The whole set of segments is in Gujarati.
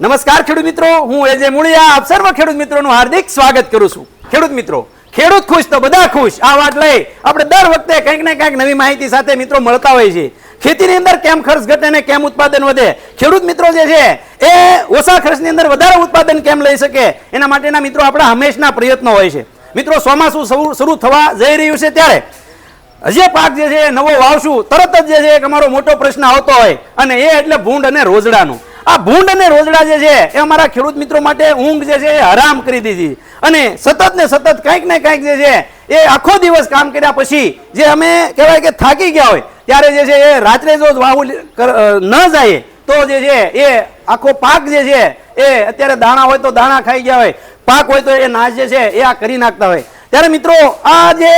નમસ્કાર ખેડૂત મિત્રો, હું એજે મુળિયા, આપ સર્વ ખેડૂત મિત્રોનું હાર્દિક સ્વાગત કરું છું. ખેડૂત મિત્રો, ખેડૂત ખુશ તો બધા ખુશ. આ વાત લઈ આપણે દર વખતે કંઈક ને કંઈક નવી માહિતી સાથે મિત્રો મળતા હોય છે ખેતીની અંદર કેમ ખર્ચ ઘટે ને કેમ ઉત્પાદન વધે? ખેડૂત મિત્રો જે છે, એ ઓછા ખર્ચની અંદર વધારે ઉત્પાદન કેમ લઈ શકે? એના માટેના મિત્રો આપણા હંમેશના પ્રયત્નો હોય છે. મિત્રો, ચોમાસું શરૂ- થવા જઈ રહ્યું છે ત્યારે જે પાક જે છે નવો વાવશું. તરત જ જે છે એક અમારો મોટો પ્રશ્ન આવતો હોય. અને એ એટલે ભૂંડ અને રોજડાનું. આ ભૂંડ અને રોજડા જે છે, એ અમારા ખેડૂત મિત્રો માટે ઊંઘ જે છે, એ હરામ કરી દીધી. અને સતત ને સતત કંઈક ને કંઈક જે છે, એ આખો દિવસ કામ કર્યા પછી જે અમે કહેવાય કે થાકી ગયા હોય, ત્યારે જે છે, એ રાત્રે જો વાવું ન જાય, તો જે છે, એ આખો પાક જે છે, એ અત્યારે દાણા હોય તો દાણા ખાઈ ગયા હોય, પાક હોય તો એ નાશ જે છે, એ આ કરી નાખતા હોય. ત્યારે મિત્રો આ જે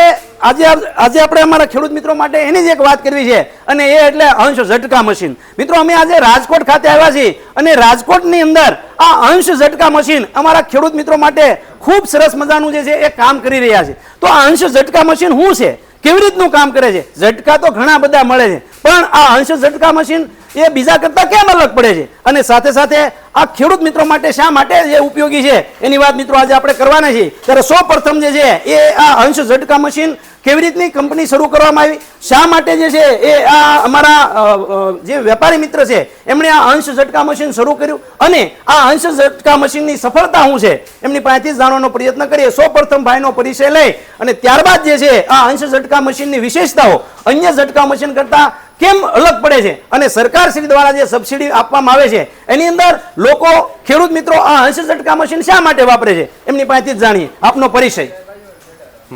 આજે આજે આપણે અમારા ખેડૂત મિત્રો માટે એની જ એક વાત કરવી છે, અને એ એટલે અંશ ઝટકા મશીન. મિત્રો, અમે આજે રાજકોટ ખાતે આવ્યા છીએ, અને રાજકોટની અંદર આ અંશ ઝટકા મશીન અમારા ખેડૂત મિત્રો માટે ખૂબ સરસ મજાનું જે છે, એ કામ કરી રહ્યા છે. તો આ અંશ ઝટકા મશીન શું છે? કેવી રીતનું કામ કરે છે? ઝટકા તો ઘણા બધા મળે છે, પણ આ અંશ ઝટકા મશીન એ બીજા કરતા કેમ અલગ પડે છે? અને સાથે સાથે આ ખેડૂત મિત્રો માટે શા માટે જે ઉપયોગી છે? એની વાત મિત્રો આજે આપણે કરવાના છીએ. ત્યારે સૌ પ્રથમ જે છે, એ આ અંશ ઝટકા મશીન કેવી રીતની કંપની શરૂ કરવામાં આવી? શા માટે જે છે, એ આ અમારા જે વેપારી મિત્ર છે, એમણે આ અંશ ઝટકા મશીન શરૂ કર્યું. અને આ અંશ ઝટકા મશીનની સફળતા શું છે? એમની પાસેથી જાણવાનો પ્રયત્ન કરીએ. સૌ પ્રથમ ભાઈનો પરિચય લઈ. અને ત્યારબાદ જે છે, આ અંશ ઝટકા મશીનની વિશેષતાઓ. અન્ય ઝટકા મશીન કરતા કેમ અલગ પડે છે? અને સરકાર શ્રી દ્વારા જે સબસિડી આપવામાં આવે છે, એની અંદર લોકો, ખેડૂત મિત્રો આ હંસ ઝટકા મશીન શા માટે વાપરે છે? એમની પાસેથી જ જાણીએ. આપનો પરિચય.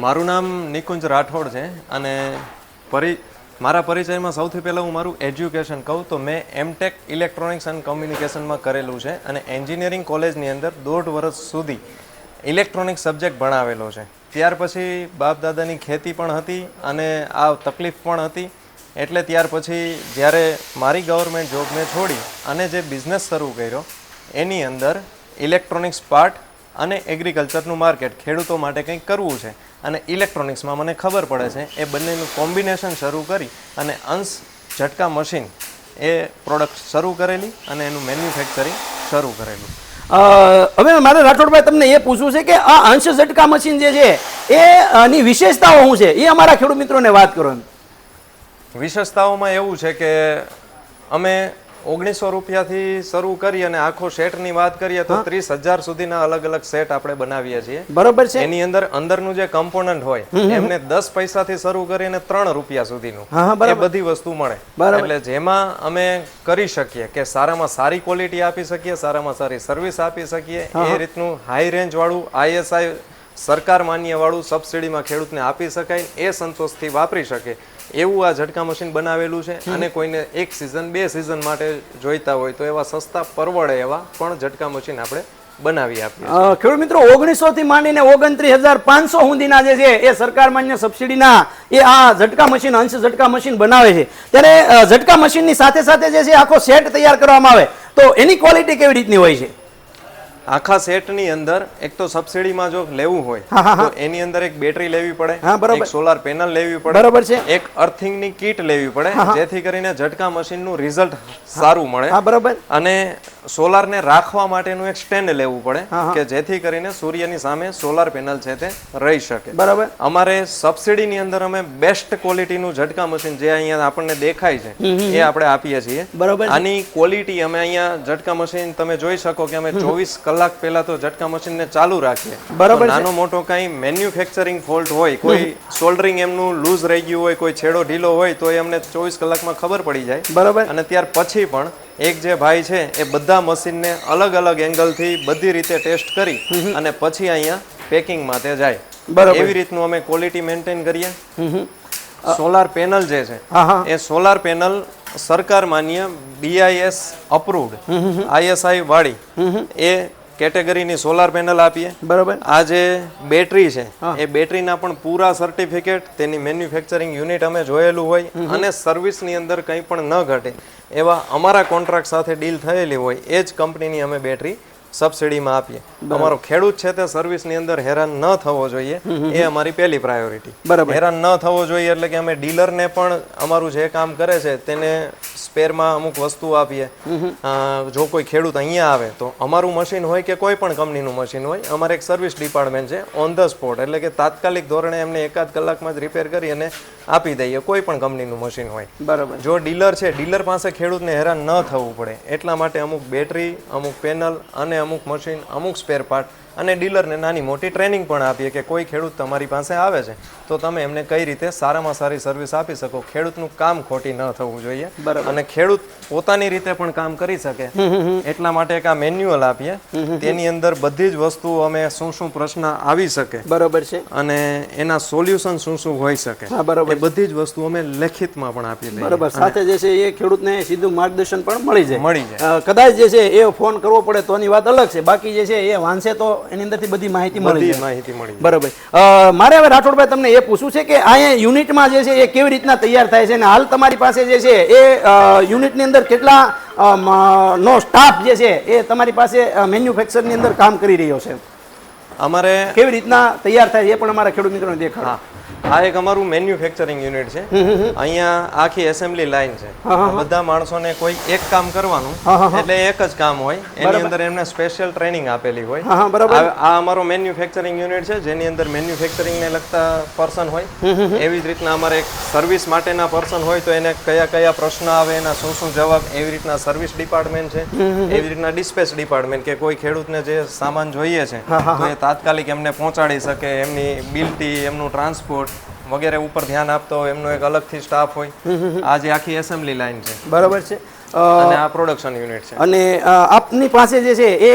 મારું નામ નિકુંજ રાઠોડ છે અને પરિ, મારા પરિચયમાં સૌથી પહેલાં હું મારું એજ્યુકેશન કહું તો મેં એમટેક ઇલેક્ટ્રોનિક્સ એન્ડ કમ્યુનિકેશનમાં કરેલું છે અને એન્જિનિયરિંગ કોલેજની અંદર દોઢ વર્ષ સુધી ઇલેક્ટ્રોનિક સબ્જેક્ટ ભણાવેલો છે. ત્યાર પછી બાપ દાદાની ખેતી પણ હતી અને આ તકલીફ પણ હતી. એટલે ત્યાર પછી જ્યારે મારી ગવર્મેન્ટ જોબ મેં છોડી અને જે બિઝનેસ શરૂ કર્યો, એની અંદર ઇલેક્ટ્રોનિક્સ પાર્ટ અને એગ્રીકલ્ચરનું માર્કેટ ખેડૂતો માટે કંઈક કરવું છે. અને ઇલેક્ટ્રોનિક્સમાં મને ખબર પડે છે, એ બંનેનું કોમ્બિનેશન શરૂ કરી અને અંશ ઝટકા મશીન એ પ્રોડક્ટ શરૂ કરેલી અને એનું મેન્યુફેક્ચરિંગ શરૂ કરેલું. હવે મારે રાઠોડભાઈ તમને એ પૂછવું છે કે આ અંશ ઝટકા મશીન જે છે એ આની વિશેષતાઓ શું છે? એ અમારા ખેડૂત મિત્રોને વાત કરો એમ. વિશેષતાઓમાં એવું છે કે અમે ઓગણીસો રૂપિયાથી શરૂ કરી અને આખો સેટની વાત કરીએ તો ત્રીસ હજાર સુધીના અલગ અલગ સેટ આપણે બનાવીએ છીએ. બરોબર છે. એની અંદર અંદરનું જે કમ્પોનન્ટ હોય એમને દસ પૈસાથી શરૂ કરીને ત્રણ રૂપિયા સુધીનું. એ બધી વસ્તુ મળે. એટલે જેમાં અમે કરી શકીએ કે સારામાં સારી ક્વોલિટી આપી શકીએ સારામાં સારી સર્વિસ આપી શકીએ એ રીતનું હાઈ રેન્જ વાળું આઈએસઆઈ સરકાર માન્ય વાળું સબસિડીમાં ખેડૂતને આપી શકાય એ સંતોષથી વાપરી શકે એવું આ ઝટકા મશીન બનાવેલું છે અને કોઈને એક સિઝન બે સિઝન માટે જોઈતા હોય તો એવા સસ્તા પરવડે એવા પણ ઝટકા મશીન આપણે બનાવી આપીએ ખેડૂત મિત્રો ઓગણીસો થી માંડીને ઓગણત્રીસ હજાર પાંચસો સુધીના જે છે એ સરકાર માન્ય સબસિડીના એ આ ઝટકા મશીન અંશ ઝટકા મશીન બનાવે છે. ત્યારે ઝટકા મશીનની સાથે સાથે જે છે આખો સેટ તૈયાર કરવામાં આવે. તો એની ક્વોલિટી કેવી રીતની હોય છે? આખા સેટની અંદર એક તો સબસિડીમાં જો લેવું હોય તો એની અંદર એક બેટરી લેવી પડે હા, બરાબર. એક સોલાર પેનલ લેવી પડે બરાબર છે. એક અર્થિંગની કીટ લેવી પડે જેથી કરીને ઝટકા મશીનનું રિઝલ્ટ સારું મળે. હા બરોબર. અને સોલારને રાખવા માટેનું એક સ્ટેન્ડ લેવું પડે કે જેથી કરીને સૂર્યની સામે સોલાર પેનલ છે તે રહી શકે. બરાબર. અમારે સબસિડીની અંદર અમે બેસ્ટ ક્વોલિટીનું ઝટકા મશીન જે અહીંયા આપણને દેખાય છે એ આપણે આપીએ છીએ. બરાબર આની ક્વોલિટી અમે અહીંયા ઝટકા મશીન તમે જોઈ શકો કે અમે ચોવીસ કલાક પહેલા તો ઝટકા મશીનને ચાલુ રાખીએ. બરાબર નાનો મોટો કઈ મેન્યુફેક્ચરિંગ ફોલ્ટ હોય કોઈ સોલ્ડરિંગ એમનું લૂઝ રહી ગયું હોય કોઈ છેડો ઢીલો હોય તો એ અમને ચોવીસ કલાકમાં ખબર પડી જાય. બરાબર. અને ત્યાર પછી પણ એક જે ભાઈ છે એ બધા મશીનને અલગ અલગ એંગલથી બધી રીતે ટેસ્ટ કરી અને પછી અહીંયા પેકિંગ માટે જાય. બરાબર. એવી રીતનું અમે ક્વોલિટી મેન્ટેન કરીએ. સોલાર પેનલ જે છે એ સોલાર પેનલ સરકાર માન્ય બીઆઈએસ અપ્રુવડ આઈએસઆઈ વાળી એ કેટેગરીની સોલાર પેનલ આપીએ. બરાબર. આ જે બેટરી છે એ બેટરીના પણ પૂરા સર્ટિફિકેટ તેની મેન્યુફેક્ચરિંગ યુનિટ અમે જોયેલું હોય અને સર્વિસની અંદર કંઈ પણ ન ઘટે એવા અમારા કોન્ટ્રાક્ટ સાથે ડીલ થયેલી હોય એ જ કંપનીની અમે બેટરી સબસિડીમાં આપીએ. અમારો ખેડૂત છે તે સર્વિસની અંદર હેરાન ન થવો જોઈએ. એ અમારી પહેલી પ્રાયોરિટી બરાબર. હેરાન ન થવો જોઈએ એટલે કે અમે ડીલરને પણ અમારું જે કામ કરે છે તેને સ્પેરમાં અમુક વસ્તુ આપીએ. જો કોઈ ખેડૂત અહીંયા આવે તો અમારું મશીન હોય કે કોઈ પણ કંપનીનું મશીન હોય અમારે એક સર્વિસ ડિપાર્ટમેન્ટ છે ઓન ધ સ્પોટ એટલે કે તાત્કાલિક ધોરણે એમને એકાદ કલાકમાં જ રિપેર કરી અને આપી દઈએ કોઈ પણ કંપનીનું મશીન હોય. બરાબર. જો ડીલર છે ડીલર પાસે ખેડૂતને હેરાન ન થવું પડે. એટલા માટે અમુક બેટરી અમુક પેનલ અને અમુક મશીન અમુક સ્પેર પાર્ટ અને ડીલરને નાની મોટી ટ્રેનિંગ પણ આપીએ કે કોઈ ખેડૂત તમારી પાસે આવે છે તો તમે એમને કઈ રીતે સારામાં સારી સર્વિસ આપી શકો? ખેડૂતનું કામ ખોટી ન થવું જોઈએ. અને ખેડૂત પોતાની રીતે પણ કામ કરી શકે. એટલા માટે એક આ મેન્યુઅલ આપીએ. તેની અંદર બધી જ વસ્તુઓ અમે શું શું પ્રશ્ન આવી શકે. બરાબર છે. અને એના સોલ્યુશન શું શું હોઈ શકે. બરાબર. બધી જ વસ્તુ અમે લેખિતમાં પણ આપી દઈએ. બરાબર. સાથે જે છે એ ખેડૂતને સીધું માર્ગદર્શન પણ મળી જાય. મળી જાય. કદાચ જે છે એ ફોન કરવો પડે તોની વાત અલગ છે. બાકી જે છે એ વાંચે તો એની અંદરથી બધી માહિતી મળી માહિતી મળી બરોબર. મારે હવે રાઠોડભાઈ તમને એ પૂછવું છે કે અહીંયા યુનિટમાં જે છે એ કેવી રીતના તૈયાર થાય છે અને હાલ તમારી પાસે જે છે એ યુનિટની અંદર કેટલા નો સ્ટાફ જે છે એ તમારી પાસે મેન્યુફેક્ચરની અંદર કામ કરી રહ્યો છે? અમારે કેવી રીતના તૈયાર થાય એ પણ અમારા ખેડૂત મિત્રોને દેખાડ. આ એક અમારું મેન્યુફેક્ચરિંગ યુનિટ છે. અહીંયા આખી એસેમ્બલી લાઈન છે. બધા માણસોને કોઈ એક કામ કરવાનું એટલે એક જ કામ હોય. એની અંદર એમને સ્પેશિયલ ટ્રેનિંગ આપેલી હોય. આ અમારો મેન્યુફેક્ચરિંગ યુનિટ છે જેની અંદર મેન્યુફેક્ચરિંગ ને લગતા પર્સન હોય. એવી જ રીતના અમારે એક સર્વિસ માટેના પર્સન હોય તો એને કયા કયા પ્રશ્ન આવે એના શું શું જવાબ એવી રીતના સર્વિસ ડિપાર્ટમેન્ટ છે. એવી રીતના ડિસ્પેચ ડિપાર્ટમેન્ટ કે કોઈ ખેડૂતને જે સામાન જોઈએ છે તો એ તાત્કાલિક એમને પહોંચાડી શકે એમની બિલટી એમનું ટ્રાન્સપોર્ટ વગેરે ઉપર ધ્યાન આપતો હોય એમનો એક અલગથી સ્ટાફ હોય. આ જે આખી એસેમ્બલી લાઈન છે. બરાબર છે. અને આ પ્રોડક્શન યુનિટ છે. અને આપની પાસે જે છે એ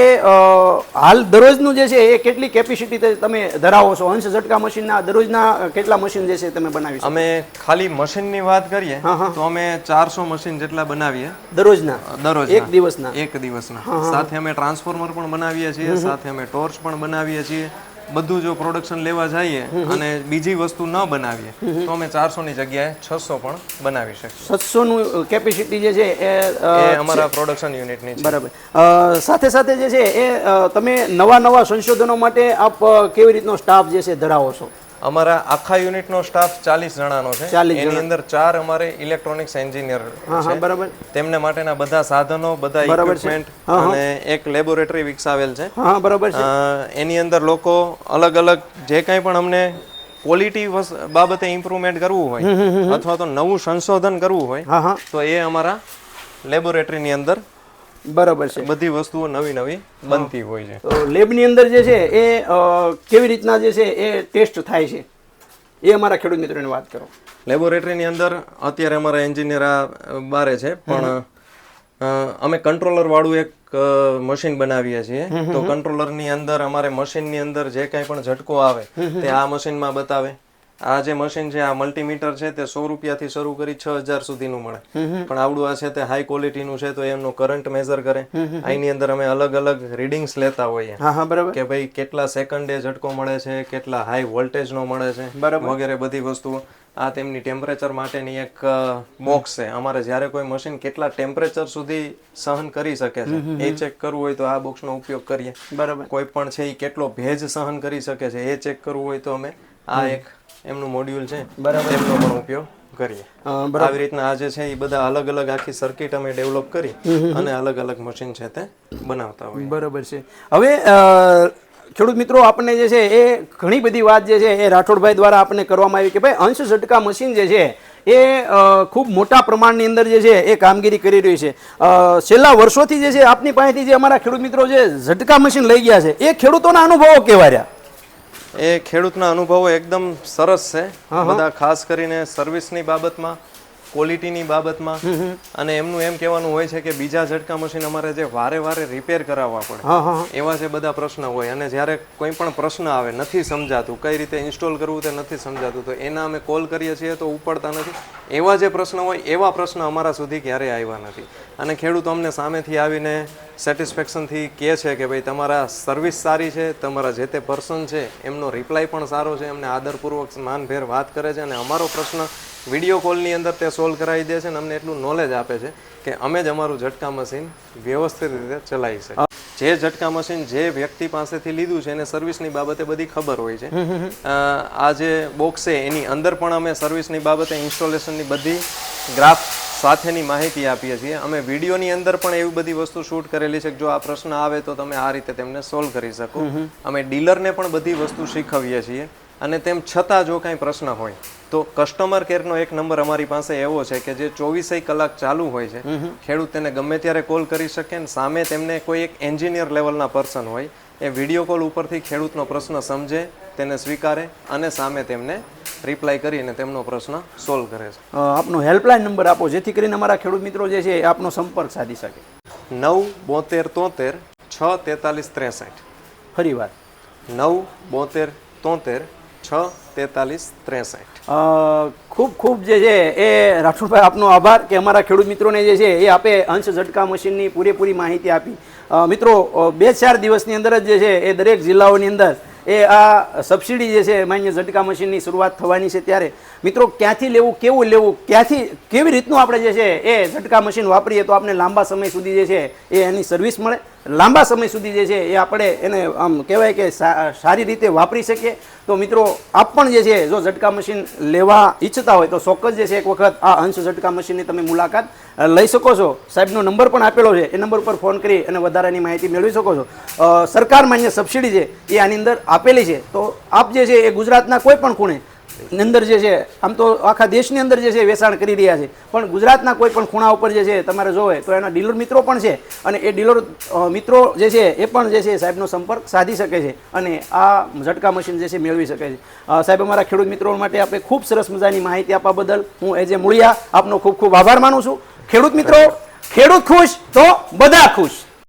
હાલ દરરોજનું જે છે એ કેટલી કેપેસિટી તમે ધરાવો છો? અંશ ઝટકા મશીનના દરરોજના કેટલા મશીન જે છે તમે બનાવી અમે ખાલી મશીનની વાત કરીએ તો અમે ચારસો મશીન જેટલા બનાવીએ. દરરોજના? દરરોજ એક દિવસના? એક દિવસના. સાથે અમે ટ્રાન્સફોર્મર પણ બનાવીએ છીએ સાથે અમે ટોર્ચ પણ બનાવીએ છીએ. બધું જો પ્રોડક્શન લેવા જઈએ અને બીજી વસ્તુ ન બનાવીએ તો અમે ચારસો ની જગ્યાએ છસો પણ બનાવી શકીએ. છસો નું કેપેસિટી જે છે એ અમારા પ્રોડક્શન યુનિટની છે. બરાબર. સાથે સાથે જે છે એ તમે નવા નવા સંશોધનો માટે આપ કેવી રીતનો સ્ટાફ જે છે ધરાવો છો? અમારા આખા યુનિટનો સ્ટાફ ચાલીસ જણાનો છે. એની અંદર ચાર અમારે ઇલેક્ટ્રોનિક્સ એન્જિનિયર હા બરાબર. તેમને માટેના બધા સાધનો બધા ઇક્વિપમેન્ટ અને એક લેબોરેટરી વિકસાવેલ છે. હા બરાબર છે. એની અંદર લોકો અલગ અલગ જે કાંઈ પણ અમને ક્વોલિટી બાબતે ઇમ્પ્રુવમેન્ટ કરવું હોય અથવા તો નવું સંશોધન કરવું હોય તો એ અમારા લેબોરેટરીની અંદર બરાબર છે. બધી વસ્તુઓ નવી નવી બનતી હોય છે. તો લેબની અંદર જે છે એ કેવી રીતના જે છે એ ટેસ્ટ થાય છે? એ અમારા ખેડૂત મિત્રોને વાત કરો. લેબોરેટરીની અંદર અત્યારે અમારા એન્જિનિયર આ બારે છે પણ અમે કંટ્રોલર વાળું એક મશીન બનાવીએ છીએ. તો કંટ્રોલરની અંદર અમારે મશીનની અંદર જે કાંઈ પણ ઝટકો આવે તે આ મશીનમાં બતાવે. આ જે મશીન છે આ મલ્ટીમીટર છે તે સો રૂપિયાથી શરૂ કરી છ હજાર સુધીનું મળે. પણ આવડું આ છે તે હાઈ ક્વોલિટીનું છે તો એમનો કરંટ મેઝર કરે. આની અંદર અમે અલગ અલગ રીડિંગ્સ લેતા હોઈએ. બરાબર. કે ભાઈ કેટલા સેકન્ડે ઝટકો મળે છે કેટલા હાઈ વોલ્ટેજનો મળે છે વગેરે બધી વસ્તુઓ. આ તેમની ટેમ્પરેચર માટેની એક બોક્સ છે. અમારે જ્યારે કોઈ મશીન કેટલા ટેમ્પરેચર સુધી સહન કરી શકે છે એ ચેક કરવું હોય તો આ બોક્સનો ઉપયોગ કરીએ. બરાબર. કોઈ પણ છે એ કેટલો ભેજ સહન કરી શકે છે એ ચેક કરવું હોય તો અમે આ એક એમનું મોડ્યુલ છે તેમનો પણ ઉપયોગ કરીએ. આવી રીતના આ જે છે એ બધા અલગ અલગ આખી સર્કિટ અમે ડેવલપ કરી અને અલગ અલગ મશીન છે તે બનાવતા હોય બરાબર છે. હવે ખેડૂત મિત્રો આપણને જે છે એ ઘણી બધી વાત જે છે એ રાઠોડભાઈ દ્વારા આપણને કરવામાં આવી કે ભાઈ અંશ ઝટકા મશીન જે છે એ ખૂબ મોટા પ્રમાણની અંદર જે છે એ કામગીરી કરી રહી છે. છેલ્લા વર્ષોથી જે છે આપની પાસેથી જે અમારા ખેડૂત મિત્રો જે ઝટકા મશીન લઈ ગયા છે એ ખેડૂતોના અનુભવો કેવા રહ્યા? એ ખેડૂતના અનુભવો એકદમ સરસ છે. બધા ખાસ કરીને સર્વિસની બાબતમાં ક્વોલિટીની બાબતમાં અને એમનું એમ કહેવાનું હોય છે કે બીજા ઝટકા મશીન અમારે જે વારે વારે રિપેર કરાવવા પડે. એવા જે બધા પ્રશ્ન હોય અને જ્યારે કોઈ પણ પ્રશ્ન આવે નથી સમજાતું કઈ રીતે ઇન્સ્ટોલ કરવું તે નથી સમજાતું તો એના અમે કોલ કરીએ છીએ તો ઉપડતા નથી. એવા જે પ્રશ્ન હોય, એવા પ્રશ્ન અમારા સુધી ક્યારેય આવ્યા નથી. અને ખેડૂત અમને સામેથી આવીને સેટિસ્ફેક્શનથી કહે છે કે ભાઈ, તમારા સર્વિસ સારી છે, તમારા જે તે પર્સન છે, એમનો રિપ્લાય પણ સારો છે, એમને આદરપૂર્વક માનભેર વાત કરે છે અને અમારો પ્રશ્ન વીડિયો કોલની અંદર તે સોલ્વ કરાવી દે છે અને અમને એટલું નોલેજ આપે છે કે અમે જ અમારું ઝટકા મશીન વ્યવસ્થિત રીતે ચલાવી શકીએ. જે ઝટકા મશીન જે વ્યક્તિ પાસેથી લીધું છે એને સર્વિસની બાબતે બધી ખબર હોય છે. આ જે બોક્સ છે એની અંદર પણ અમે સર્વિસની બાબતે ઇન્સ્ટોલેશનની બધી ગ્રાફ સાથેની માહિતી આપીએ છીએ. અમે વિડીયોની અંદર પણ એવી બધી વસ્તુ શૂટ કરેલી છે કે જો આ પ્રશ્ન આવે તો તમે આ રીતે તેમને સોલ્વ કરી શકો. અમે ડીલરને પણ બધી વસ્તુ શીખવીએ છીએ. અને તેમ છતાં જો કાંઈ પ્રશ્ન હોય તો કસ્ટમર કેરનો એક નંબર અમારી પાસે એવો છે કે જે ચોવીસેય કલાક ચાલુ હોય છે. ખેડૂત તેને ગમે ત્યારે કોલ કરી શકે ને સામે તેમને કોઈ એક એન્જિનિયર લેવલના પર્સન હોય એ વીડિયો કોલ ઉપરથી ખેડૂતનો પ્રશ્ન સમજે તેને સ્વીકારે અને સામે તેમને રિપ્લાય કરીને તેમનો પ્રશ્ન સોલ્વ કરે છે. આપનો હેલ્પલાઇન નંબર આપો જેથી કરીને અમારા ખેડૂત મિત્રો જે છે એ આપનો સંપર્ક સાધી શકે. નવ બોતેર તોતેર છ તેતાલીસ ત્રેસઠ. ફરી વાત. નવ બોતેર તોતેર છ, તેતાલીસ, ત્રેસઠ. ખૂબ ખૂબ જે છે એ રાઠોડભાઈ, આપનો આભાર કે અમારા ખેડૂત મિત્રોને જે છે એ આપે અંશ ઝટકા મશીનની પૂરેપૂરી માહિતી આપી. મિત્રો બે ચાર દિવસની અંદર જ જે છે એ દરેક જિલ્લાઓની અંદર એ આ સબસિડી જે છે માન્ય ઝટકા મશીનની શરૂઆત થવાની છે ત્યારે. મિત્રો, ક્યાંથી લેવું, કેવું લેવું, ક્યાંથી, કેવી રીતનું આપણે જે છે એ ઝટકા મશીન વાપરીએ તો આપણે લાંબા સમય સુધી જે છે એ એની સર્વિસ મળે? લાંબા સમય સુધી જે છે એ આપણે એને, આમ કહેવાય કે સારી રીતે વાપરી શકીએ. તો મિત્રો, આપ પણ જે છે, જો ઝટકા મશીન લેવા ઈચ્છતા હોય તો ચોક્કસ જે છે, એક વખત આ અંશ ઝટકા મશીનની તમે મુલાકાત લઈ શકો છો. સાહેબનો નંબર પણ આપેલો છે. એ નંબર પર ફોન કરી અને વધારાની માહિતી મેળવી શકો છો. સરકાર માન્ય સબસિડી છે એ આની અંદર આપેલી છે. તો આપ જે છે એ ગુજરાતના કોઈ પણ ખૂણે અંદર જે છે, આમ તો આખા દેશની અંદર જે છે, વેચાણ કરી રહ્યા છે. પણ ગુજરાતના કોઈ પણ ખૂણા ઉપર જે છે, તમારે જોવે તો એના ડીલર મિત્રો પણ છે. અને એ ડીલર મિત્રો જે છે, એ પણ જે છે, સાહેબનો સંપર્ક સાધી શકે છે અને આ ઝટકા મશીન જે છે, મેળવી શકે છે. સાહેબ, અમારા ખેડૂત મિત્રો માટે આપણે ખૂબ સરસ મજાની માહિતી આપવા બદલ હું એજ મૂળિયા આપનો ખૂબ ખૂબ આભાર માનું છું. ખેડૂત મિત્રો, ખેડૂત ખુશ તો બધા ખુશ.